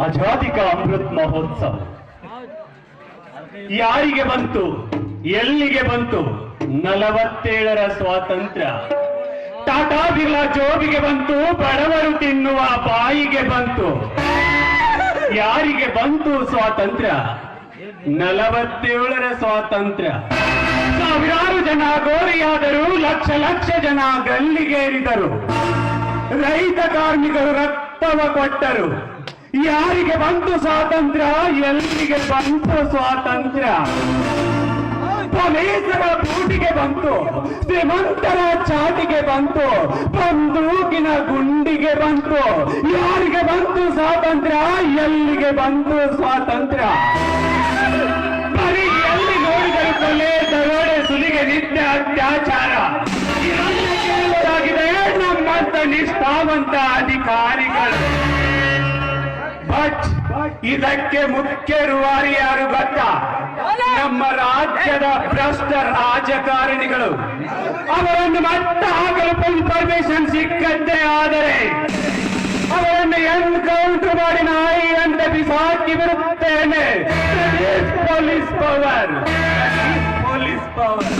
ಆಜಾದಿಕ ಅಮೃತ್ ಮಹೋತ್ಸವ. ಯಾರಿಗೆ ಬಂತು? ಎಲ್ಲಿಗೆ ಬಂತು? ನಲವತ್ತೇಳರ ಸ್ವಾತಂತ್ರ್ಯ. ಟಾಟಾ ಬಿರ್ಲಾ ಜೋಬಿಗೆ ಬಂತು, ಬಡವರು ತಿನ್ನುವ ಬಾಯಿಗೆ ಬಂತು. ಯಾರಿಗೆ ಬಂತು ಸ್ವಾತಂತ್ರ್ಯ? ನಲವತ್ತೇಳರ ಸ್ವಾತಂತ್ರ್ಯ. ಸಾವಿರಾರು ಜನ ಗೋರಿಯಾದರು, ಲಕ್ಷ ಲಕ್ಷ ಜನ ಗಲ್ಲಿಗೇರಿದರು. ರೈತ ಕಾರ್ಮಿಕರು ರಕ್ತವ ಕೊಟ್ಟರು. ಯಾರಿಗೆ ಬಂತು ಸ್ವಾತಂತ್ರ್ಯ, ಎಲ್ಲಿಗೆ ಬಂತು ಸ್ವಾತಂತ್ರ್ಯ? ಪೊಲೀಸರ ಬೂಟಿಗೆ ಬಂತು, ಶ್ರೀಮಂತರ ಚಾಟಿಗೆ ಬಂತು, ಬಂದೂಕಿನ ಗುಂಡಿಗೆ ಬಂತು. ಯಾರಿಗೆ ಬಂತು ಸ್ವಾತಂತ್ರ್ಯ, ಎಲ್ಲಿಗೆ ಬಂತು ಸ್ವಾತಂತ್ರ್ಯ? ಬರೀ ಎಲ್ಲಿ ನೋಡಿದರೆ ಕೊಲೆ, ದರೋಡೆ, ಸುಲಿಗೆ ನಿತ್ಯ ಅತ್ಯಾಚಾರ. ನಮ್ಮ ನಿಷ್ಠಾವಂತ ಅಧಿಕಾರಿಗಳು. ಬಟ್ ಇದಕ್ಕೆ ಮುಖ್ಯ ರೂವಾರಿ ಯಾರು ಗೊತ್ತಾ? ನಮ್ಮ ರಾಜ್ಯದ ಭ್ರಷ್ಟ ರಾಜಕಾರಣಿಗಳು. ಅವರನ್ನು ಮತ್ತೆ ಹಾಕಲು ಪರ್ಮಿಷನ್ ಸಿಕ್ಕಂತೆ ಆದರೆ ಅವರನ್ನು ಎನ್ಕೌಂಟರ್ ಮಾಡಿ ನಾಯಿ ಅಂತ ಬಿಸಾಕಿ ಬಿಡುತ್ತೇನೆ. Police power police power